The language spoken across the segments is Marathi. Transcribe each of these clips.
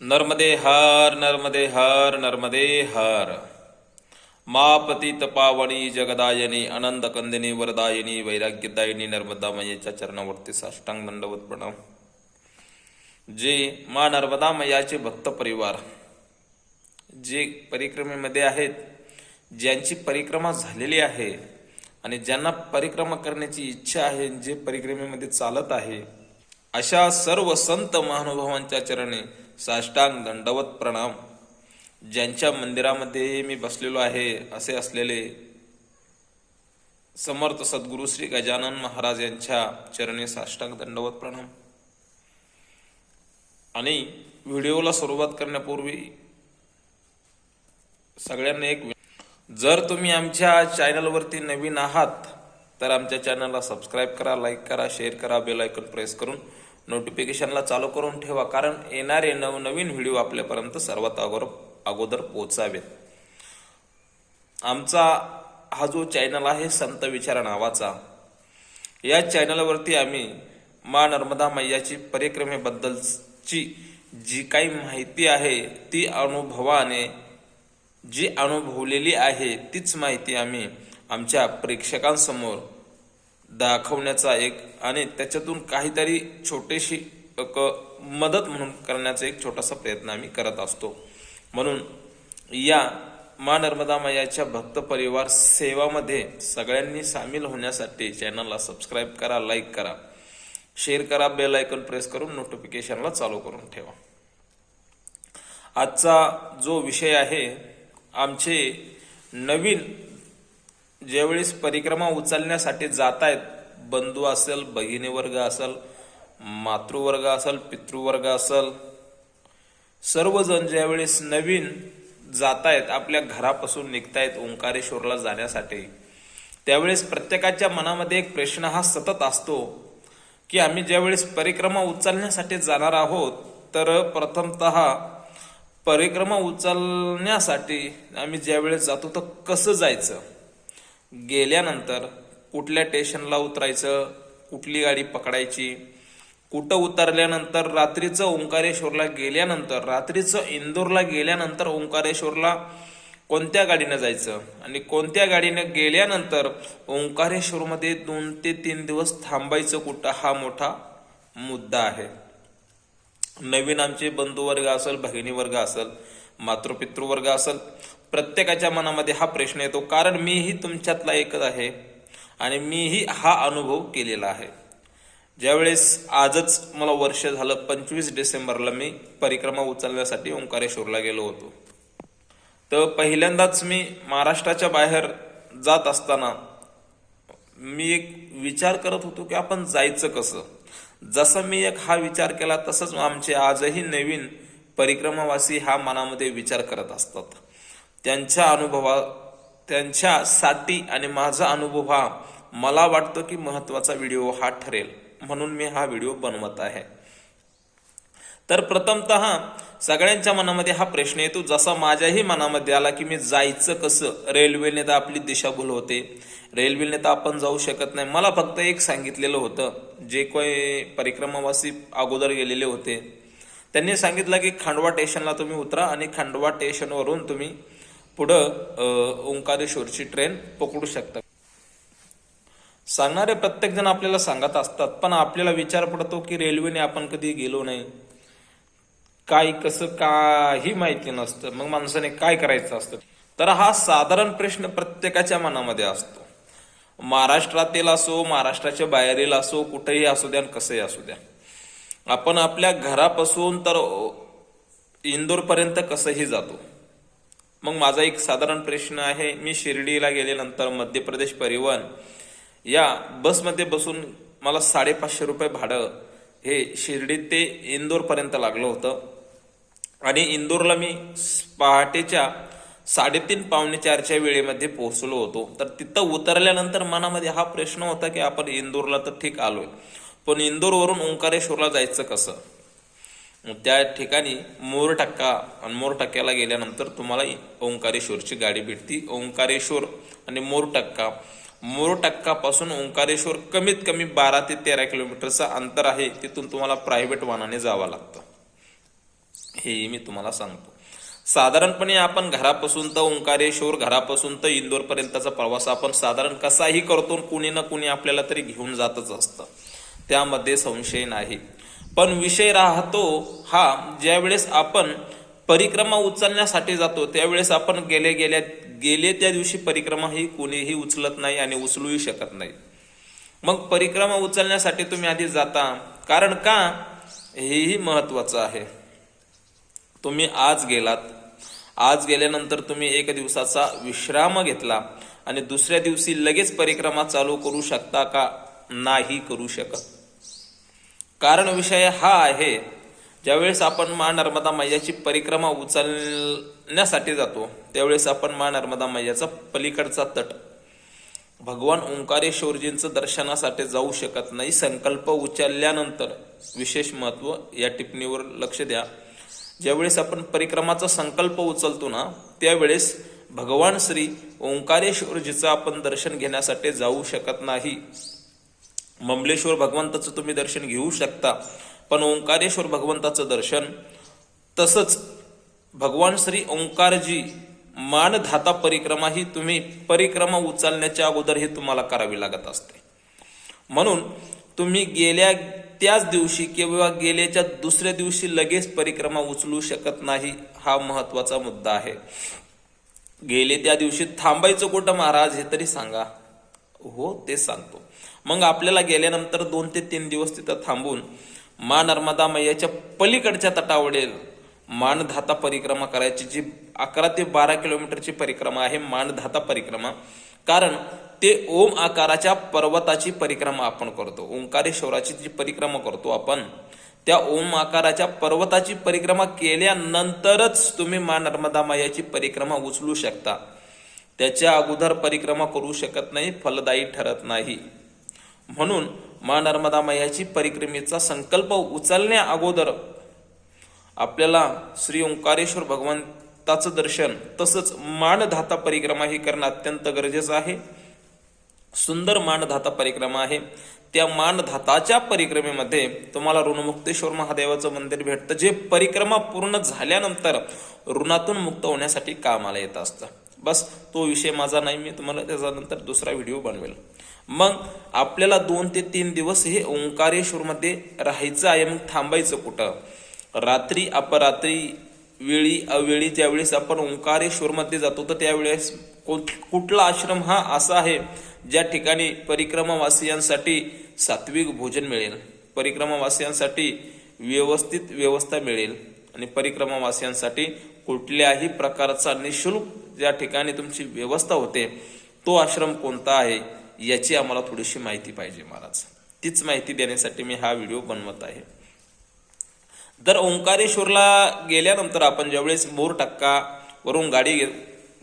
नर्मदे हर नर्मदे हर नर्मदे हर। मा पतित पावनी जगदायनी आनंद कंदिनी वरदायिनी वैराग्यदायिनी नर्मदामयेच्या चरणावरती साष्टांग दंडवत प्रणाम। जे मा नर्मदामयाचे भक्त परिवार जे परिक्रमेमध्ये आहेत ज्यांची परिक्रमा झालेली आहे आणि ज्यांना परिक्रमा करण्याची इच्छा आहे जे परिक्रमेमध्ये चालत आहे अशा सर्व संत महानुभावांच्या चरणी साष्टांग दंडवत प्रणाम. ज्यांच्या मंदिरामध्ये मी बसलेलो आहे असे असलेले समर्थ सद्गुरू श्री गजानन महाराज यांच्या चरणी साष्टांग दंडवत प्रणाम. आणि व्हिडिओला सुरुवात करण्यापूर्वी सगळ्यांना एक जर तुम्ही आमच्या चॅनलवरती नवीन आहात तर आमच्या चॅनलला सबस्क्राईब करा लाईक करा शेअर करा बेल प्रेस करून नोटिफिकेशनला चालू करून ठेवा कारण येणारे नवनवीन व्हिडिओ आपल्यापर्यंत सर्वात अगोदर अगोदर पोचावेत आमचा हा जो चॅनल आहे संत विचार नावाचा या चॅनलवरती आम्ही मा नर्मदा मैयाची परिक्रमेबद्दलची जी काही माहिती आहे ती अनुभवाने जी अनुभवलेली आहे तीच माहिती आम्ही आमच्या प्रेक्षकांसमोर दाखवण्याचा एक आणि त्याच्यातून काहीतरी छोटीशी एक मदत म्हणून करण्याचा एक छोटासा प्रयत्न आम्ही करत असतो. म्हणून या मा नर्मदा मायाच्या भक्त परिवार सेवामध्ये सगळ्यांनी सामील होण्यासाठी चॅनलला सबस्क्राईब करा लाईक करा. शेअर करा बेल आयकॉन प्रेस करून नोटिफिकेशनला चालू करून ठेवा. आजचा जो विषय आहे आमचे नवीन ज्यावेळेस परिक्रमा उचलण्यासाठी जात आहेत बंधू असेल भगिनी वर्ग असेल मातृवर्ग असेल पितृवर्ग असेल सर्वजण ज्यावेळेस नवीन जात आहेत आपल्या घरापासून निघतायत ओंकारेश्वरला जाण्यासाठी त्यावेळेस प्रत्येकाच्या मनामध्ये एक प्रश्न हा सतत असतो की आम्ही ज्यावेळेस परिक्रमा उचलण्यासाठी जाणार आहोत तर प्रथमतः परिक्रमा उचलण्यासाठी आम्ही ज्यावेळेस जातो तर कसं जायचं? गेल्यानंतर कुठल्या स्टेशनला उतरायचं कुठली गाडी पकडायची कुठं उतरल्यानंतर रात्रीचं ओंकारेश्वरला गेल्यानंतर रात्रीचं इंदोरला गेल्यानंतर ओंकारेश्वरला कोणत्या गाडीनं जायचं? आणि कोणत्या गाडीनं गेल्यानंतर ओंकारेश्वरमध्ये दोन ते तीन दिवस थांबायचं कुठं? हा मोठा मुद्दा आहे. नवीन आमचे बंधू वर्ग असेल भगिनी वर्ग असेल मातृपितृवर्ग असेल प्रत्येकाच्या मनामध्ये हा प्रश्न येतो कारण मीही तुमच्यातला एकच आहे आणि मीही हा अनुभव केलेला आहे. ज्यावेळेस आजच मला वर्ष झालं पंचवीस डिसेंबरला मी परिक्रमा उचलण्यासाठी ओंकारेश्वरला गेलो होतो. तर पहिल्यांदाच मी महाराष्ट्राच्या बाहेर जात असताना मी एक विचार करत होतो की आपण जायचं कसं? जसं मी एक हा विचार केला तसंच आमचे आजही नवीन परिक्रमावासी हा मनामध्ये विचार करत असतात. त्यांच्या अनुभवा त्यांच्यासाठी आणि माझा अनुभव हा मला वाटतं की महत्त्वाचा व्हिडिओ हा ठरेल. म्हणून मी हा व्हिडिओ बनवत आहे. तर प्रथमतः सगळ्यांच्या मनामध्ये हा प्रश्न येतो जसा माझ्याही मनामध्ये आला की मी जायचं कसं? रेल्वेने तर आपली दिशाभूल होते. रेल्वेने तर आपण जाऊ शकत नाही. मला फक्त एक सांगितलेलं होतं. जे काही परिक्रमावासी अगोदर गेलेले होते. त्यांनी सांगितलं की खांडवा स्टेशनला तुम्ही उतरा आणि खांडवा स्टेशनवरून तुम्ही पुढं ओंकारेश्वरची ट्रेन पकडू शकता. सांगणारे प्रत्येक जण आपल्याला सांगत असतात पण आपल्याला विचार पडतो की रेल्वेने आपण कधी गेलो नाही. काय कसं काही माहिती नसतं. मग माणसाने काय करायचं असतं? तर हा साधारण प्रश्न प्रत्येकाच्या मनामध्ये असतो. महाराष्ट्रातील असो महाराष्ट्राच्या बाहेरील असो कुठेही असू द्या आणि कसंही असू द्या. आपण आपल्या घरापासून तर इंदूरपर्यंत कसंही जातो. मग माझा एक साधारण प्रश्न आहे मी शिर्डीला गेल्यानंतर मध्य प्रदेश परिवहन या बसमध्ये बसून मला साडेपाचशे रुपये भाडं हे शिर्डी ते इंदूरपर्यंत लागलं होतं. आणि इंदोरला मी पहाटेच्या साडेतीन पावणे चारच्या वेळेमध्ये पोहोचलो होतो. तर तिथं उतरल्यानंतर मनामध्ये हा प्रश्न होता की आपण इंदोरला तर ठीक आलोय. पण इंदोरवरून ओंकारेश्वरला जायचं कसं? त्या ठिकाणी मोर टक्का आणि मोर टक्क्याला गेल्यानंतर तुम्हाला ओंकारेश्वरची गाडी भेटती. ओंकारेश्वर आणि मोर टक्का मोर टक्कापासून ओंकारेश्वर कमीत कमी बारा ते तेरा किलोमीटरचं अंतर आहे. तिथून तुम्हाला प्रायव्हेट वाहनाने जावं लागतं. हेही मी तुम्हाला सांगतो. साधारणपणे आपण घरापासून तर ओंकारेश्वर घरापासून तर इंदोरपर्यंतचा प्रवास आपण साधारण कसाही करतो कुणी ना कुणी आपल्याला तरी घेऊन जातच असतं. त्यामध्ये संशय नाही. पण विषय राहतो हा ज्यावेळेस आपण परिक्रमा उचलण्यासाठी जातो त्यावेळेस आपण गेले गेल्या गेले त्या दिवशी परिक्रमा ही कोणीही उचलत नाही आणि उचलूही शकत नाही. मग परिक्रमा उचलण्यासाठी तुम्ही आधी जाता. कारण का? हेही महत्वाचं आहे. तुम्ही आज गेलात. आज गेल्यानंतर तुम्ही एक दिवसाचा विश्राम घेतला आणि दुसऱ्या दिवशी लगेच परिक्रमा चालू करू शकता का? नाही करू शकत. कारण विषय हा आहे ज्यावेळेस आपण मा नर्मदा मैयाची परिक्रमा उचलण्यासाठी जातो त्यावेळेस आपण मा नर्मदा मैयाचा पलीकडचा तट भगवान ओंकारेश्वरजींचं दर्शनासाठी जाऊ शकत नाही. संकल्प उचलल्यानंतर विशेष महत्त्व या टिप्पणीवर लक्ष द्या. ज्यावेळेस आपण परिक्रमाचा संकल्प उचलतो ना त्यावेळेस भगवान श्री ओंकारेश्वरजीचं आपण दर्शन घेण्यासाठी जाऊ शकत नाही. ममलेश्वर भगवंताचं तुम्ही दर्शन घेऊ शकता पण ओंकारेश्वर भगवंताचं दर्शन तसंच भगवान श्री ओंकारजी मानधाता परिक्रमा ही तुम्ही परिक्रमा उचलण्याच्या अगोदर हे तुम्हाला करावी लागत असते. म्हणून तुम्ही गेल्या त्याच दिवशी किंवा गेल्याच्या दुसऱ्या दिवशी लगेच परिक्रमा उचलू शकत नाही हा महत्त्वाचा मुद्दा आहे. गेले त्या दिवशी थांबायचं कुठं महाराज हे तरी सांगा. हो ते सांगतो. मग आपल्याला गेल्यानंतर दोन ते तीन दिवस तिथं थांबून मा नर्मदा मैयाच्या पलीकडच्या तटावरील मानधाता परिक्रमा करायची जी अकरा ते बारा किलोमीटरची परिक्रमा आहे मानधाता परिक्रमा. कारण ते ओम आकाराच्या पर्वताची परिक्रमा आपण करतो. ओंकारेश्वराची जी परिक्रमा करतो आपण त्या ओम आकाराच्या पर्वताची परिक्रमा केल्यानंतरच तुम्ही मा नर्मदा मायाची परिक्रमा उचलू शकता. त्याच्या अगोदर परिक्रमा करू शकत नाही फलदायी ठरत नाही. म्हणून मा नर्मदा मायाची परिक्रमेचा संकल्प उचलण्या अगोदर आपल्याला श्री ओंकारेश्वर भगवान त्याचं दर्शन तसंच मानधाता परिक्रमा ही करणं अत्यंत गरजेचं आहे. सुंदर मानधाता परिक्रमा आहे. त्या मानधाताच्या परिक्रमेमध्ये तुम्हाला ऋणमुक्तेश्वर महादेवाचं मंदिर भेटतं. जे परिक्रमा पूर्ण झाल्यानंतर ऋणातून मुक्त होण्यासाठी कामाला येत असतं. बस तो विषय माझा नाही. मी तुम्हाला त्याच्यानंतर दुसरा व्हिडिओ बनवेल. मग आपल्याला दोन ते तीन दिवस हे ओंकारेश्वरमध्ये राहायचं आहे. मग थांबायचं कुठं? रात्री अपरात्री वेळी अवेळी ज्यावेळेस आपण ओंकारेश्वरमध्ये जातो तर त्यावेळेस कोण- कुठला आश्रम हा असा आहे ज्या ठिकाणी परिक्रमावासियांसाठी सात्विक भोजन मिळेल परिक्रमावासियांसाठी व्यवस्थित व्यवस्था मिळेल आणि परिक्रमावासियांसाठी कुठल्याही प्रकारचा निशुल्क ज्या ठिकाणी तुमची व्यवस्था होते तो आश्रम कोणता आहे याची आम्हाला थोडीशी माहिती पाहिजे महाराज. तीच माहिती देण्यासाठी मी हा व्हिडिओ बनवत आहे. तर ओंकारेश्वरला गेल्यानंतर आपण ज्यावेळेस मोर टक्का वरून गाडी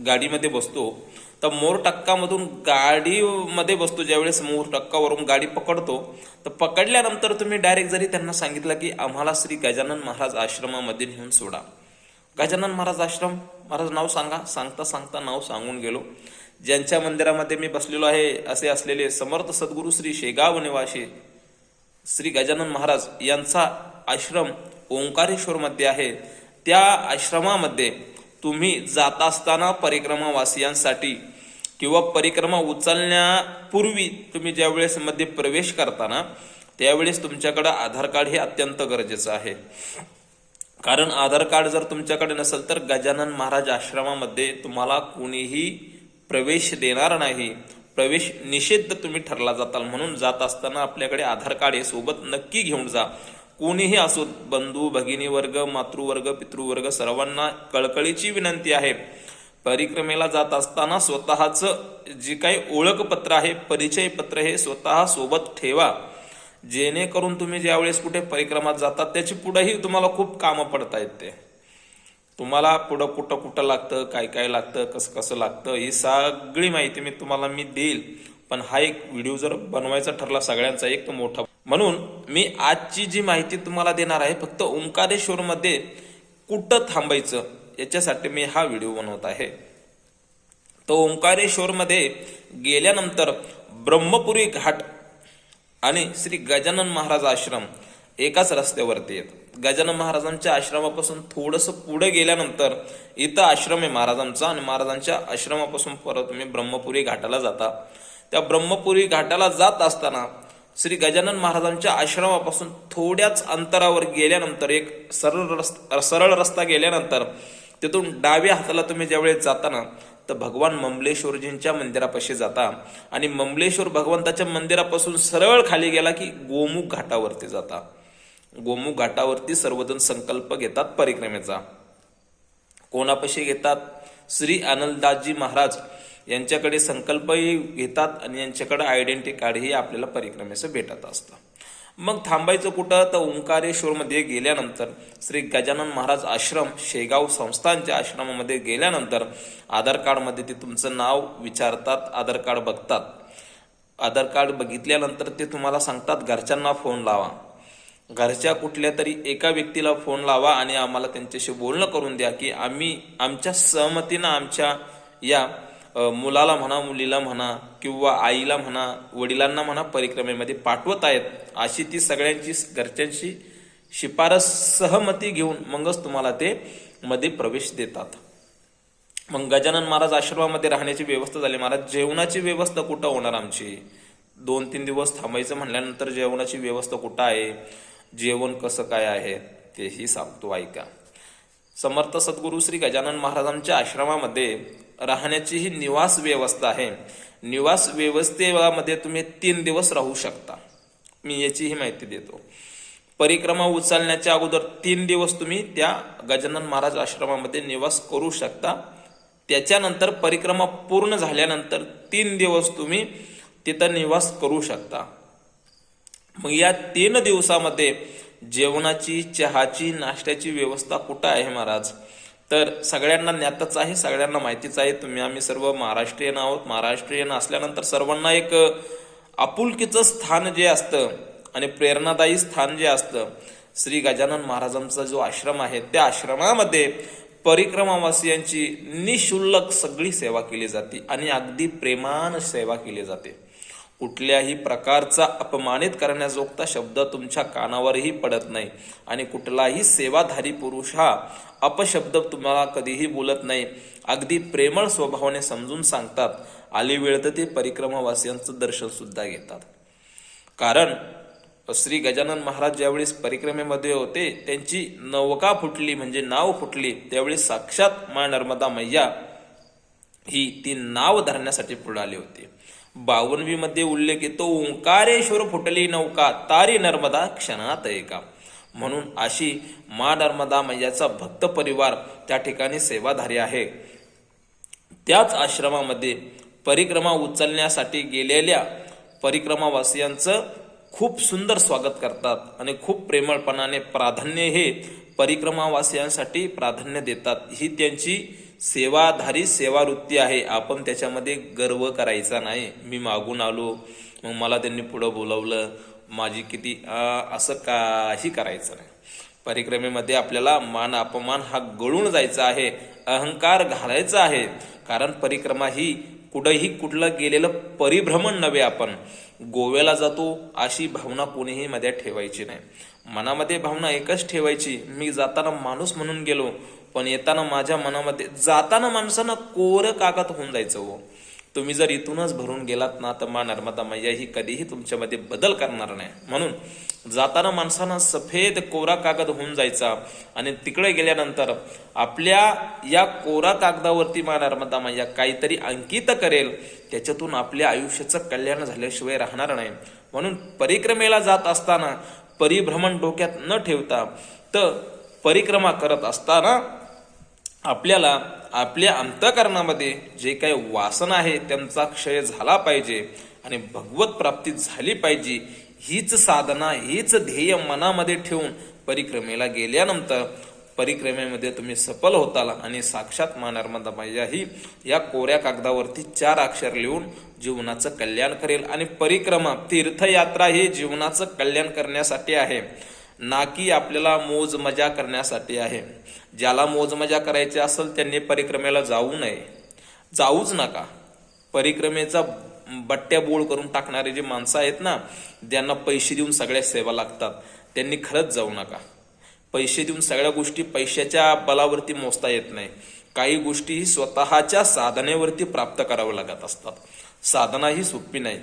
गाडीमध्ये बसतो तर मोर टक्कामधून गाडीमध्ये बसतो ज्यावेळेस मोर टक्कावरून गाडी पकडतो तर पकडल्यानंतर तुम्ही डायरेक्ट जरी त्यांना सांगितलं की आम्हाला श्री गजानन महाराज आश्रमामध्ये नेऊन सोडा. गजानन महाराज आश्रम महाराज नाव सांगा. सांगता सांगता नाव सांगून गेलो. ज्यांच्या मंदिरामध्ये मी बसलेलो आहे असे असलेले समर्थ सद्गुरू श्री शेगाव निवासी श्री गजानन महाराज यांचा आश्रम ओंकारेश्वरमध्ये आहे. त्या आश्रमामध्ये तुम्ही जात असताना परिक्रमावासियांसाठी किंवा परिक्रमा उचलण्यापूर्वी तुम्ही ज्यावेळेस मध्ये प्रवेश करताना त्यावेळेस तुमच्याकडे आधार कार्ड हे अत्यंत गरजेचं आहे. कारण आधार कार्ड जर तुमच्याकडे नसेल तर गजानन महाराज आश्रमामध्ये तुम्हाला कोणीही प्रवेश देणार नाही. प्रवेश निषिद्ध तुम्ही ठरला जाताल म्हणून जात असताना आपल्याकडे आधार कार्ड हे सोबत नक्की घेऊन जा. कोणीही असो बंधू भगिनी वर्ग मातृवर्ग पितृवर्ग सर्वांना कळकळीची विनंती आहे. परिक्रमेला जात असताना स्वतःच जे काही ओळखपत्र आहे परिचय पत्र हे स्वतः सोबत ठेवा. जेणेकरून तुम्ही ज्यावेळेस कुठे परिक्रमात जातात त्याची पुढेही तुम्हाला खूप कामं पडता ते तुम्हाला पुढं कुठं कुठं लागतं काय काय लागतं कसं कसं लागतं ही सगळी माहिती मी तुम्हाला मी देईल. पण हा एक व्हिडिओ जर बनवायचा ठरला सगळ्यांचा एक मोठा म्हणून मी आजची जी माहिती तुम्हाला देणार आहे फक्त ओंकारेश्वरमध्ये कुठं थांबायचं याच्यासाठी मी हा व्हिडिओ बनवत आहे. तर ओंकारेश्वरमध्ये गेल्यानंतर ब्रह्मपुरी घाट आणि श्री गजानन महाराज आश्रम एकाच रस्त्यावरती येत गजानन महाराजांच्या आश्रमापासून थोडंसं पुढे गेल्यानंतर इथं आश्रम आहे महाराजांचा आणि महाराजांच्या आश्रमापासून परत तुम्ही ब्रह्मपुरी घाटाला जाता. त्या ब्रह्मपुरी घाटाला जात असताना श्री गजानन महाराजांच्या आश्रमापासून थोड्याच अंतरावर गेल्यानंतर एक सरळ रस्ता सरळ रस्ता गेल्यानंतर तिथून डाव्या हाताला तुम्ही ज्यावेळेस जाता ना तर भगवान ममलेश्वरजींच्या मंदिरापाशी जाता. आणि ममलेश्वर भगवंताच्या मंदिरापासून सरळ खाली गेला की गोमुख घाटावरती जाता. गोमुख घाटावरती सर्वजण संकल्प घेतात परिक्रमेचा. कोणापाशी घेतात? श्री आनंददासजी महाराज यांच्याकडे संकल्पही घेतात आणि यांच्याकडे आयडेंटिटी कार्डही आपल्याला परिक्रमेचं भेटत असतं. मग थांबायचं कुठं? तर ओंकारेश्वरमध्ये गेल्यानंतर श्री गजानन महाराज आश्रम शेगाव संस्थांच्या आश्रमामध्ये गेल्यानंतर आधार कार्डमध्ये ते तुमचं नाव विचारतात आधार कार्ड बघतात. आधार कार्ड बघितल्यानंतर ते तुम्हाला सांगतात घरच्यांना फोन लावा. घरच्या कुठल्या तरी एका व्यक्तीला फोन लावा आणि आम्हाला त्यांच्याशी बोलणं करून द्या की आम्ही आमच्या सहमतीनं आमच्या या मुलाला म्हणा मुलीला म्हणा किंवा आईला म्हणा वडिलांना म्हणा परिक्रमेमध्ये पाठवत आहेत अशी ती सगळ्यांची घरच्यांची शिफारस सहमती घेऊन मगच तुम्हाला ते मध्ये प्रवेश देतात. मग गजानन महाराज आश्रमामध्ये राहण्याची व्यवस्था झाली. महाराज जेवणाची व्यवस्था कुठं होणार आमची? दोन तीन दिवस थांबायचं म्हणल्यानंतर जेवणाची व्यवस्था कुठं आहे? जेवण कसं काय आहे? तेही सांगतो ऐका. समर्थ सद्गुरू श्री गजानन महाराजांच्या आश्रमामध्ये राहण्याची ही निवास व्यवस्था आहे. निवास व्यवस्थेमध्ये तुम्ही तीन दिवस राहू शकता. मी याचीही माहिती देतो. परिक्रमा उचलण्याच्या अगोदर तीन दिवस तुम्ही त्या गजानन महाराज आश्रमामध्ये निवास करू शकता. त्याच्यानंतर परिक्रमा पूर्ण झाल्यानंतर तीन दिवस तुम्ही तिथं निवास करू शकता. मग या तीन दिवसामध्ये जेवणाची चहाची नाश्त्याची व्यवस्था कुठं आहे महाराज? तर सगळ्यांना ज्ञातच आहे सगळ्यांना माहितीच आहे. तुम्ही आम्ही सर्व महाराष्ट्रीयन आहोत. महाराष्ट्रीयन असल्यानंतर सर्वांना एक आपुलकीचं स्थान जे असतं आणि प्रेरणादायी स्थान जे असतं श्री गजानन महाराजांचा जो आश्रम आहे त्या आश्रमामध्ये परिक्रमावासियांची निशुल्लक सगळी सेवा केली जाते आणि अगदी प्रेमान सेवा केली जाते. कुठल्याही प्रकारचा अपमानित करण्याजोगता शब्द तुमच्या कानावरही पडत नाही. आणि कुठलाही सेवाधारी पुरुष हा अपशब्द तुम्हाला कधीही बोलत नाही. अगदी प्रेमळ स्वभावाने समजून सांगतात. आली वेळ तर ते परिक्रमावासियांचं दर्शन सुद्धा घेतात. कारण श्री गजानन महाराज ज्यावेळेस परिक्रमेमध्ये होते त्यांची नौका फुटली म्हणजे नाव फुटली त्यावेळी साक्षात मा नर्मदा मैया ही ती नाव धरण्यासाठी पुढे आली होती. बावनवी मध्ये उल्लेख येतो ओंकारेश्वर फुटली नौका तारी नर्मदा क्षणात एका. म्हणून अशी मा नर्मदा मैयाचा भक्त परिवार त्या ठिकाणी सेवाधारी आहे. त्याच आश्रमामध्ये परिक्रमा उचलण्यासाठी गेलेल्या परिक्रमावासियांचं खूप सुंदर स्वागत करतात आणि खूप प्रेमळपणाने प्राधान्य हे परिक्रमावासियांसाठी प्राधान्य देतात. ही त्यांची सेवाधारी सेवावृत्ती आहे. आपण त्याच्यामध्ये गर्व करायचा नाही. मी मागून आलो. मग मला त्यांनी पुढं बोलवलं. माझी किती असं काही करायचं नाही. परिक्रमेमध्ये आपल्याला मान अपमान हा गळून जायचा आहे. अहंकार घालायचा आहे. कारण परिक्रमा ही कुठंही कुठलं गेलेलं परिभ्रमण नव्हे आपण. गोव्याला जातो अशी भावना कोणीही मध्ये ठेवायची नाही. मनामध्ये भावना एकच ठेवायची. मी जाताना माणूस म्हणून गेलो. पण येताना माझ्या मनामध्ये जाताना माणसानं कोरं कागद होऊन जायचं हो. तुम्ही जर इथूनच भरून गेलात ना तर मा नर्मदा मैया ही कधीही तुमच्यामध्ये बदल करणार नाही. म्हणून जाताना माणसानं सफेद कोरा कागद होऊन जायचा आणि तिकडे गेल्यानंतर आपल्या या कोरा कागदावरती मा नर्मदा मैया काहीतरी अंकित करेल. त्याच्यातून आपल्या आयुष्याचं कल्याण झाल्याशिवाय राहणार नाही. म्हणून परिक्रमेला जात असताना परिभ्रमण डोक्यात न ठेवता तर परिक्रमा करत असताना आपल्याला आपल्या अंतकरणामध्ये जे काही वासना आहे त्यांचा क्षय झाला पाहिजे आणि भगवत प्राप्ती झाली पाहिजे हीच साधना हीच ध्येय मनामध्ये ठेवून परिक्रमेला गेल्यानंतर परिक्रमेमध्ये तुम्ही सफल होताल आणि साक्षात मानर्मदा मैया ही या कोऱ्या कागदावरती चार अक्षर लिहून जीवनाचं कल्याण करेल. आणि परिक्रमा तीर्थयात्रा ही जीवनाचं कल्याण करण्यासाठी आहे. ना की आपल्याला मोजमजा करण्यासाठी आहे. ज्याला मोजमजा करायची असेल त्यांनी परिक्रमेला जाऊ नये. जाऊच नका. परिक्रमेचा बट्ट्या बोळ करून टाकणारे जे माणसं आहेत ना ज्यांना पैसे देऊन सगळ्या सेवा लागतात. त्यांनी खरंच जाऊ नका. पैसे देऊन सगळ्या गोष्टी पैशाच्या बलावरती मोजता येत नाही. काही गोष्टीही स्वतःच्या साधनेवरती प्राप्त कराव्या लागत असतात. साधना ही सोपी नाही.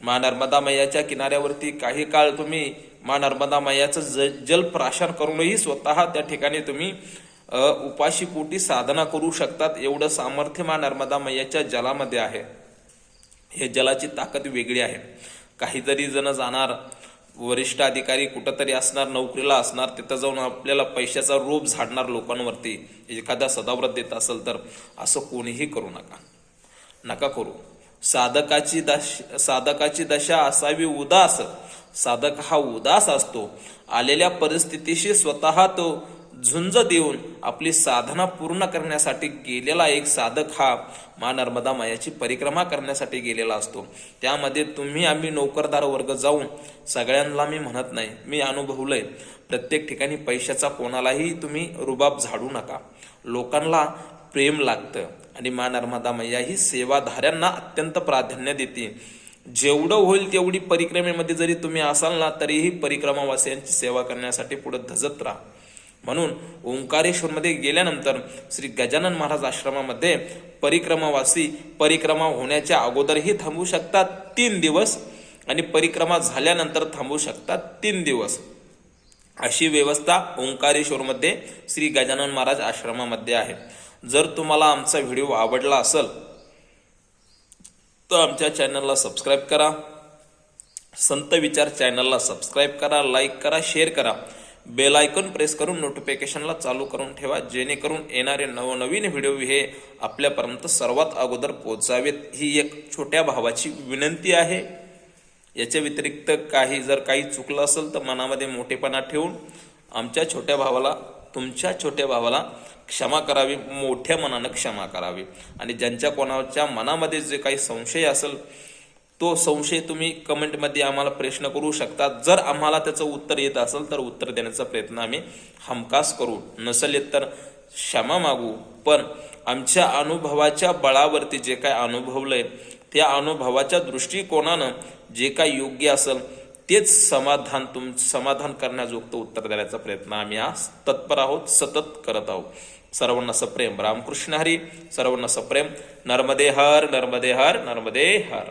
मा नर्मदा मैयाच्या किनाऱ्यावरती काही काळ तुम्ही मा नर्मदा मैयाचं ज जल प्राशन करूनही स्वतः त्या ठिकाणी तुम्ही उपाशी पोटी साधना करू शकतात. एवढं सामर्थ्य मा नर्मदा मैयाच्या जलामध्ये आहे. हे जलाची ताकद वेगळी आहे. काहीतरी जण जाणार वरिष्ठ अधिकारी कुठंतरी असणार नोकरीला असणार तिथं जाऊन आपल्याला पैशाचा रोप झाडणार लोकांवरती. एखादा सदाव्रत देत असेल तर असं कोणीही करू नका. नका करू. साधकाची दश साधकाची दशा असावी उदास. साधक हा उदास असतो. आलेल्या परिस्थितीशी स्वतः तो झुंज देऊन आपली साधना पूर्ण करण्यासाठी गेलेला एक साधक हा मा नर्मदा मायाची परिक्रमा करण्यासाठी गेलेला असतो. त्यामध्ये तुम्ही आम्ही नोकरदार वर्ग जाऊन सगळ्यांना मी म्हणत नाही मी अनुभवलंय. प्रत्येक ठिकाणी पैशाचा कोणालाही तुम्ही रुबाब झाडू नका. लोकांना प्रेम लागतं. आणि मा नर्मदा मैया ही सेवाधाऱ्यांना अत्यंत प्राधान्य देते. जेवढं होईल तेवढी परिक्रमेमध्ये जरी तुम्ही असाल ना तरीही परिक्रमावासियांची सेवा करण्यासाठी पुढे धजत राहा. म्हणून ओंकारेश्वरमध्ये गेल्यानंतर श्री गजानन महाराज आश्रमामध्ये परिक्रमावासी परिक्रमा होण्याच्या अगोदरही थांबू शकतात तीन दिवस आणि परिक्रमा झाल्यानंतर थांबू शकतात तीन दिवस. अशी व्यवस्था ओंकारेश्वरमध्ये श्री गजानन महाराज आश्रमामध्ये आहे. जर तुम्हाला आमचा व्हिडिओ आवडला असेल तर आमच्या चॅनलला सबस्क्राईब करा. संत विचार चॅनलला सबस्क्राईब करा लाईक करा शेअर करा. बेल आयकॉन प्रेस करून नोटिफिकेशनला चालू करून ठेवा जेणेकरून येणारे नवनवीन व्हिडिओ हे आपल्यापर्यंत सर्वात अगोदर पोचावेत ही एक छोट्या भावाची विनंती आहे. याच्या व्यतिरिक्त काही जर काही चुकलं असेल तर मनामध्ये मोठेपणा ठेवून आमच्या छोट्या भावाला तुमच्या छोट्या भावाला क्षमा करावी मोठ्या मनानं क्षमा करावी. आणि ज्यांच्या कोणाच्या मनामध्ये जे काही संशय असेल तो संशय तुम्ही कमेंटमध्ये आम्हाला प्रश्न करू शकता. जर आम्हाला त्याचं उत्तर येत असेल तर उत्तर देण्याचा प्रयत्न आम्ही हमखास करू. नसेल येत तर क्षमा मागू. पण आमच्या अनुभवाच्या बळावरती जे काय अनुभवलंय त्या अनुभवाच्या दृष्टिकोनानं जे काय योग्य असेल तेच समाधान तुम समाधान करण्याजोगतं उत्तर देण्याचा प्रयत्न आम्ही आज तत्पर आहोत सतत करत आहोत. सर्वांना सप्रेम. रामकृष्ण हरी सर्वांना सप्रेम. नर्मदे हर नर्मदे हर नर्मदे हर.